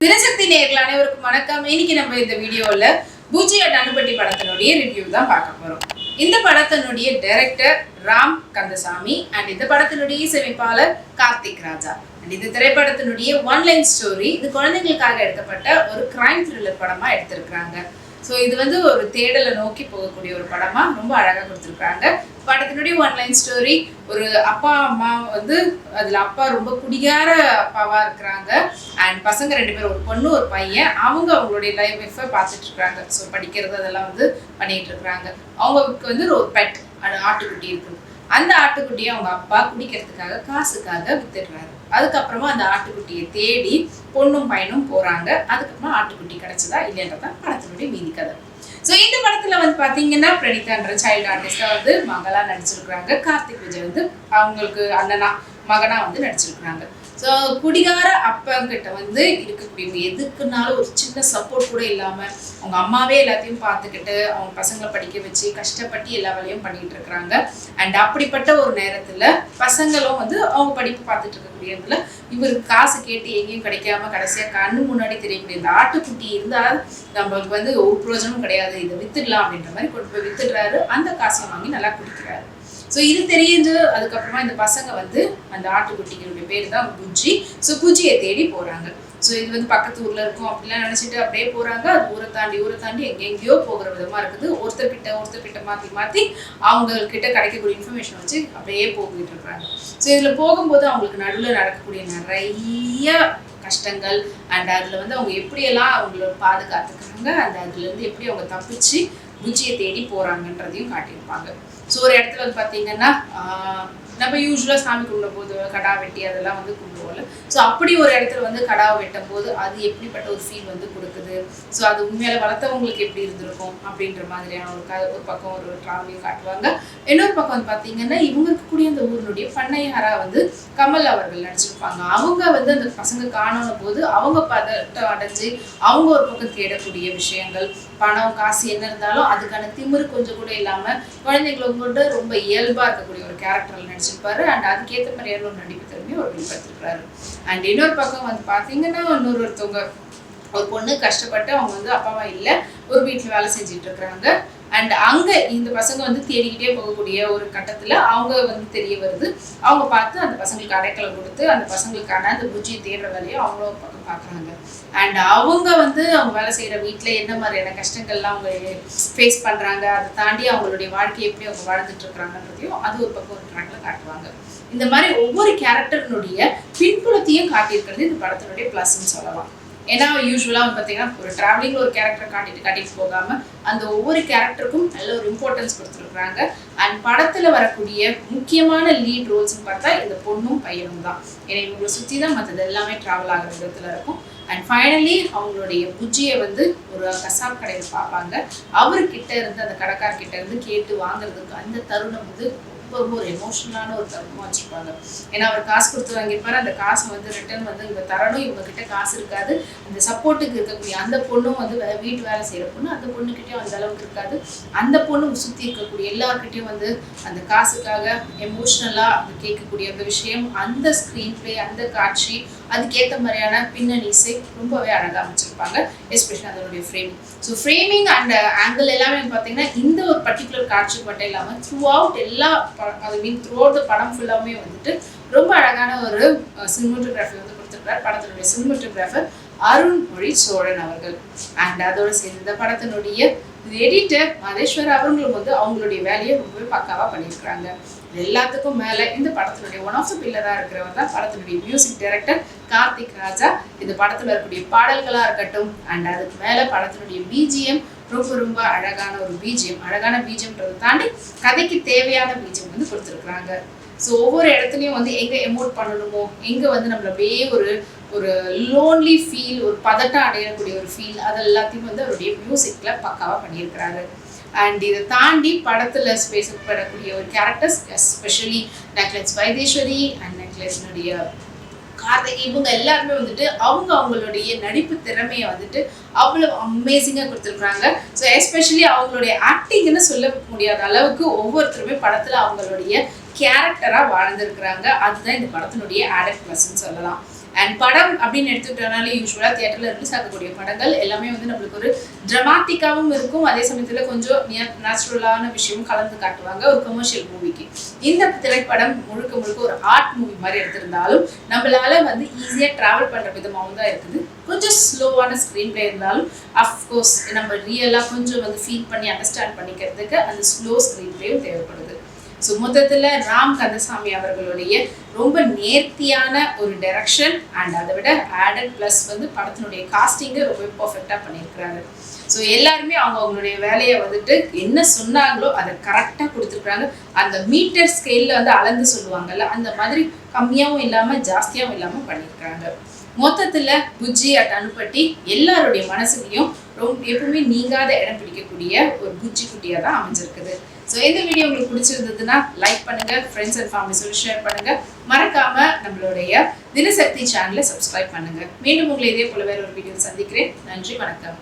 நேயர்கள் அனைவருக்கும் வணக்கம். இன்னைக்கு நம்ம இந்த வீடியோல பூஜ்ஜிய டனுபட்டி படத்தினுடைய ரிவ்யூ தான் பார்க்க போறோம். இந்த படத்தினுடைய டைரக்டர் ராம் கந்தசாமி அண்ட் இந்த படத்தினுடைய இசையமைப்பாளர் கார்த்திக் ராஜா. அண்ட் இந்த திரைப்படத்தினுடைய ஒன் லைன் ஸ்டோரி இது குழந்தைங்களுக்காக எடுக்கப்பட்ட ஒரு கிரைம் த்ரில்லர் படமா எடுத்திருக்கிறாங்க. ஸோ இது வந்து ஒரு தேடலை நோக்கி போகக்கூடிய ஒரு படமா ரொம்ப அழகா கொடுத்துருக்காங்க படத்தினுடைய ஒன் லைன் ஸ்டோரி ஒரு அப்பா அம்மா வந்து அதுல அப்பா ரொம்ப குடிகார அப்பாவா இருக்கிறாங்க. அண்ட் பசங்க ரெண்டு பேரும் ஒரு பொண்ணு ஒரு பையன். அவங்க அவங்களுடைய லைஃப் பார்த்துட்டு இருக்கிறாங்க. ஸோ படிக்கிறது அதெல்லாம் வந்து பண்ணிட்டு இருக்கிறாங்க. அவங்களுக்கு வந்து ஒரு பெட் ஆட்டுக்குட்டி இருக்குது அந்த ஆட்டுக்குட்டியை அவங்க அப்பா குடிக்கிறதுக்காக காசுக்காக வித்துடுறாரு. அதுக்கப்புறமா அந்த ஆட்டுக்குட்டியை தேடி பொண்ணும் பையனும் போறாங்க. அதுக்கப்புறமா ஆட்டுக்குட்டி கிடைச்சதா இல்லைன்றதான் படத்தினுடைய மீதி கதை. ஸோ இந்த படத்துல வந்து பாத்தீங்கன்னா பிரணிதான்ற சைல்டு ஆர்டிஸ்டாக வந்து மகளா நடிச்சிருக்கிறாங்க. கார்த்திக் விஜய் வந்து அவங்களுக்கு அண்ணனா மகனா வந்து நடிச்சிருக்கிறாங்க. ஸோ குடிகார அப்பங்கிட்ட வந்து இருக்கக்கூடியவங்க எதுக்குனாலும் ஒரு சின்ன சப்போர்ட் கூட இல்லாமல் அவங்க அம்மாவே எல்லாத்தையும் பார்த்துக்கிட்டு அவங்க பசங்களை படிக்க வச்சு கஷ்டப்பட்டு எல்லா வேலையும் பண்ணிட்டு இருக்கிறாங்க. அண்ட் அப்படிப்பட்ட ஒரு நேரத்தில் பசங்களும் வந்து அவங்க படிப்பு பார்த்துட்டு இருக்கக்கூடியதுல இவருக்கு காசு கேட்டு எங்கேயும் கிடைக்காம கடைசியாக கண்ணு முன்னாடி தெரியக்கூடிய இந்த ஆட்டுக்குட்டி இருந்தால் நம்மளுக்கு வந்து ஒரு பிரயோஜனமும் கிடையாது. இதை வித்துடலாம் அப்படின்ற மாதிரி கொண்டு போய் வித்துடுறாரு. அந்த காசை வாங்கி நல்லா குடிக்கிறாரு. ஸோ இது தெரிஞ்சு அதுக்கப்புறமா இந்த பசங்க வந்து அந்த ஆட்டுக்குட்டிகளுடைய பேர் தான் புஜ்ஜி. ஸோ புஜ்ஜியை தேடி போகிறாங்க ஸோ இது வந்து பக்கத்து ஊரில் இருக்கும் அப்படிலாம் நினச்சிட்டு அப்படியே போகிறாங்க அது ஊரை தாண்டி ஊரை தாண்டி எங்கெங்கேயோ போகிற விதமாக இருக்குது. ஒருத்தர்கிட்ட ஒருத்தர்கிட்ட மாற்றி மாற்றி அவங்க கிட்ட கிடைக்கக்கூடிய இன்ஃபர்மேஷன் வச்சு அப்படியே போகிட்டு இருக்காங்க. ஸோ இதில் போகும்போது அவங்களுக்கு நடுவில் நடக்கக்கூடிய நிறைய கஷ்டங்கள். அண்ட் அதில் வந்து அவங்க எப்படியெல்லாம் அவங்கள பாதுகாத்துக்கிறாங்க? அந்த அதுலேருந்து எப்படி அவங்க தப்பிச்சு புஜ்ஜியை தேடி போகிறாங்கன்றதையும் காட்டியிருப்பாங்க. ஸோ ஒரு இடத்துல வந்து பார்த்தீங்கன்னா ஆஹ், நம்ம யூஸ்வலாக சாமி கும்பிடும் போது கடா வெட்டி அதெல்லாம் வந்து கும்பிடுவோம்ல. ஸோ அப்படி ஒரு இடத்துல வந்து கடாவை வெட்டும் போது அது எப்படிப்பட்ட ஒரு ஃபீல் வந்து கொடுக்குது? ஸோ அது உண்மையில வளர்த்தவங்களுக்கு எப்படி இருந்திருக்கும் அப்படின்ற மாதிரியான ஒரு க ஒரு பக்கம் ஒரு ட்ராவலையும் காட்டுவாங்க. இன்னொரு பக்கம் வந்து பார்த்தீங்கன்னா இவங்க இருக்கக்கூடிய அந்த ஊரினுடைய பண்ணையாரா வந்து கமல் அவர்கள் நடிச்சிருப்பாங்க. அவங்க வந்து அந்த பசங்க காணும் போது அவங்க பதட்டம் அடைஞ்சு அவங்க ஒரு பக்கம் தேடக்கூடிய விஷயங்கள் பணம் காசு என்ன இருந்தாலும் அதுக்கான திமிரு கொஞ்சம் கூட இல்லாமல் குழந்தைங்களை கொண்டு ரொம்ப இயல்பாக இருக்கக்கூடிய ஒரு கேரக்டர்ல வச்சிருப்பாரு. அண்ட் அதுக்கேற்ற மாதிரியான ஒரு நடிப்பு திறமையை அவர் வெளிப்படுத்திருக்கிறாரு அண்ட் இன்னொரு பக்கம் வந்து பார்த்தீங்கன்னா இன்னொரு ஒருத்தவங்க ஒரு பொண்ணு கஷ்டப்பட்டு அவங்க வந்து அப்பாவா இல்லை ஒரு வீட்டில் வேலை செஞ்சுட்டு இருக்கிறாங்க. அண்ட் அங்க இந்த பசங்க வந்து தேடிக்கிட்டே போகக்கூடிய ஒரு கட்டத்துல அவங்க வந்து தெரிய வருது. அவங்க பார்த்து அந்த பசங்களுக்கு அடைக்கலை கொடுத்து அந்த பசங்களுக்கான அந்த புஜ்ஜியை தேடுற வேலையை அவங்களும் ஒரு பக்கம் பார்க்குறாங்க அண்ட் அவங்க வந்து அவங்க வேலை செய்யற வீட்டில் என்ன மாதிரியான கஷ்டங்கள்லாம் அவங்க ஃபேஸ் பண்றாங்க அதை தாண்டி அவங்களுடைய வாழ்க்கையை எப்படி அவங்க வாழ்ந்துட்டு இருக்கிறாங்கன்றதையும் அது ஒரு பக்கம் ஒரு ட்ராக் காட்டுவாங்க. இந்த மாதிரி ஒவ்வொரு கேரக்டர்னுடைய பின்புலத்தையும் காட்டியிருக்கிறது இந்த படத்தினுடைய ப்ளஸ்ன்னு சொல்லலாம். ஏன்னா யூஸ்வலாக வந்து பார்த்தீங்கன்னா ஒரு டிராவலிங்ல ஒரு கேரக்டர் காட்டிட்டு காட்டிட்டு போகாம அந்த ஒவ்வொரு கேரக்டருக்கும் நல்ல ஒரு இம்பார்ட்டன்ஸ் கொடுத்துருக்குறாங்க. அண்ட் படத்துல வரக்கூடிய முக்கியமான லீட் ரோல்ஸ்னு பார்த்தா இந்த பொண்ணும் பையனும் தான். ஏன்னா இவங்களை சுற்றி தான் மற்றது எல்லாமே ட்ராவல் ஆகிற விதத்துல இருக்கும். அண்ட் ஃபைனலி அவங்களுடைய புஜ்ஜியை வந்து ஒரு கசாப் கடையில் பார்ப்பாங்க. அவர்கிட்ட இருந்து அந்த கடைக்காரர்கிட்ட இருந்து கேட்டு வாங்குறதுக்கு அந்த தருணம் வந்து ரொம்ப ரொம்ப ஒரு எமோஷனலான ஒரு தருணமாக வச்சுருப்பாங்க. ஏன்னா அவர் காசு கொடுத்து வாங்கியிருப்பாரு அந்த காசை வந்து ரிட்டர்ன் வந்து இவங்க தரணும். இவங்க கிட்ட காசு இருக்காது. அந்த சப்போர்ட்டுக்கு இருக்கக்கூடிய அந்த பொண்ணும் வந்து வீட்டு வேலை செய்கிற பொண்ணு அந்த பொண்ணுக்கிட்டயும் அந்த அளவுக்கு இருக்காது. அந்த பொண்ணு சுற்றி இருக்கக்கூடிய எல்லார்கிட்டயும் வந்து அந்த காசுக்காக எமோஷ்னலாக கேட்கக்கூடிய அந்த விஷயம் அந்த ஸ்க்ரீன் பிளே அந்த காட்சி அதுக்கேற்ற மாதிரியான பின்னணி இசை ரொம்பவே அழகாக அமைச்சிருப்பாங்க எஸ்பெஷலி அதனுடைய framing so framing and angle எல்லாமே பார்த்தீங்கன்னா இந்த ஒரு பர்டிகுலர் காட்சி மட்டும் இல்லாமல் த்ரூ அவுட் எல்லா ஐ மீன் த்ரூ அவுட் படம் ஃபுல்லாமே வந்துட்டு ரொம்ப அழகான ஒரு சினிமோட்டோகிராஃபி வந்து கொடுத்துருக்காரு. படத்தினுடைய சினிமோட்டோகிராஃபர் அருண்மொழி சோழன் அவர்கள். அண்ட் அதோட சேர்ந்து இந்த படத்தினுடைய எடிட்டர் மதேஸ்வர் அவர்களும் வந்து அவங்களுடைய வேலையை ரொம்பவே பக்காவாக பண்ணியிருக்கிறாங்க. எல்லாத்துக்கும் மேலே இந்த படத்தினுடைய ஒன் ஆஃப் த பில்லராக இருக்கிறவர் தான் படத்தினுடைய மியூசிக் டைரக்டர் கார்த்திக் ராஜா. இந்த படத்தில் இருக்கக்கூடிய பாடல்களாக இருக்கட்டும் அண்ட் அதுக்கு மேலே படத்தினுடைய பிஜிஎம் ரொம்ப ரொம்ப அழகான ஒரு பிஜிஎம் அழகான பிஜிஎம்ன்றதை தாண்டி கதைக்கு தேவையான பிஜிஎம் வந்து கொடுத்துருக்குறாங்க. ஸோ ஒவ்வொரு இடத்துலையும் வந்து எங்கே எமோட் பண்ணணுமோ எங்கே வந்து நம்மள அப்படியே ஒரு ஒரு லோன்லி ஃபீல் ஒரு பதட்டம் அடையக்கூடிய ஒரு ஃபீல் அது எல்லாத்தையும் வந்து அவருடைய மியூசிக்கில் பக்காவாக பண்ணியிருக்கிறாரு. அண்ட் இதை தாண்டி படத்தில் பேசப்படக்கூடிய ஒரு characters especially necklace Vaitheeswari and நெக்லஸ்னுடைய Karthik இவங்க எல்லாருமே வந்துட்டு அவங்க அவங்களுடைய நடிப்பு திறமையை வந்துட்டு அவ்வளவு அமேசிங்காக கொடுத்துருக்குறாங்க. ஸோ எஸ்பெஷலி அவங்களுடைய ஆக்டிங்னு சொல்ல முடியாத அளவுக்கு ஒவ்வொருத்தருமே படத்துல அவங்களுடைய கேரக்டரா வாழ்ந்திருக்கிறாங்க. அதுதான் இந்த படத்தினுடைய ஆடட் ப்ளஸ்ன்னு சொல்லலாம். அண்ட் படம் அப்படின்னு எடுத்துக்கிட்டனாலே யூஸ்வலாக தியேட்டரில் ரிலீஸ் ஆகக்கூடிய படங்கள் எல்லாமே வந்து நம்மளுக்கு ஒரு ட்ரமாட்டிக்காகவும் இருக்கும். அதே சமயத்தில் கொஞ்சம் நேச்சுரலான விஷயமும் கலந்து காட்டுவாங்க ஒரு கமர்ஷியல் மூவிக்கு இந்த திரைப்படம் முழுக்க முழுக்க ஒரு ஆர்ட் மூவி மாதிரி எடுத்திருந்தாலும் நம்மளால வந்து ஈஸியாக ட்ராவல் பண்ணுற விதமாகவும் தான் இருக்குது. கொஞ்சம் ஸ்லோவான ஸ்க்ரீன் பிளே இருந்தாலும் அஃப்கோர்ஸ் நம்ம ரியலாக கொஞ்சம் வந்து ஃபீல் பண்ணி அண்டர்ஸ்டாண்ட் பண்ணிக்கிறதுக்கு அந்த ஸ்லோ ஸ்க்ரீன் பிளேயும் தேவைப்படுது. ஸோ மொத்தத்தில் ராம் கந்தசாமி அவர்களுடைய ரொம்ப நேர்த்தியான ஒரு டைரக்ஷன் அண்ட் அதை விட ஆடட் ப்ளஸ் வந்து படத்தினுடைய காஸ்டிங்கை ரொம்ப பர்ஃபெக்டாக பண்ணியிருக்கிறாரு. ஸோ எல்லாருமே அவங்க அவங்களுடைய வேலையை வந்துட்டு என்ன சொன்னாங்களோ அதை கரெக்டாக கொடுத்துருக்குறாங்க. அந்த மீட்டர் ஸ்கேலில் வந்து அளந்து சொல்லுவாங்கல்ல அந்த மாதிரி கம்மியாகவும் இல்லாமல் ஜாஸ்தியாகவும் இல்லாமல் பண்ணியிருக்காங்க மொத்தத்தில் புஜ்ஜி அட் அனுப்பட்டி எல்லாருடைய மனசுலையும் ரொம்ப எப்பவுமே நீங்காத இடம் பிடிக்கக்கூடிய ஒரு புஜ்ஜி குட்டியாக தான் அமைஞ்சிருக்குது. ஸோ இந்த வீடியோ உங்களுக்கு பிடிச்சிருந்ததுன்னா லைக் பண்ணுங்க ஃப்ரெண்ட்ஸ் அண்ட் சொல்லி ஷேர் பண்ணுங்க. மறக்காம நம்மளுடைய தினசக்தி சேனலை சப்ஸ்கிரைப் பண்ணுங்க. மீண்டும் உங்களை இதே போல வேற ஒரு வீடியோ சந்திக்கிறேன். நன்றி வணக்கம்.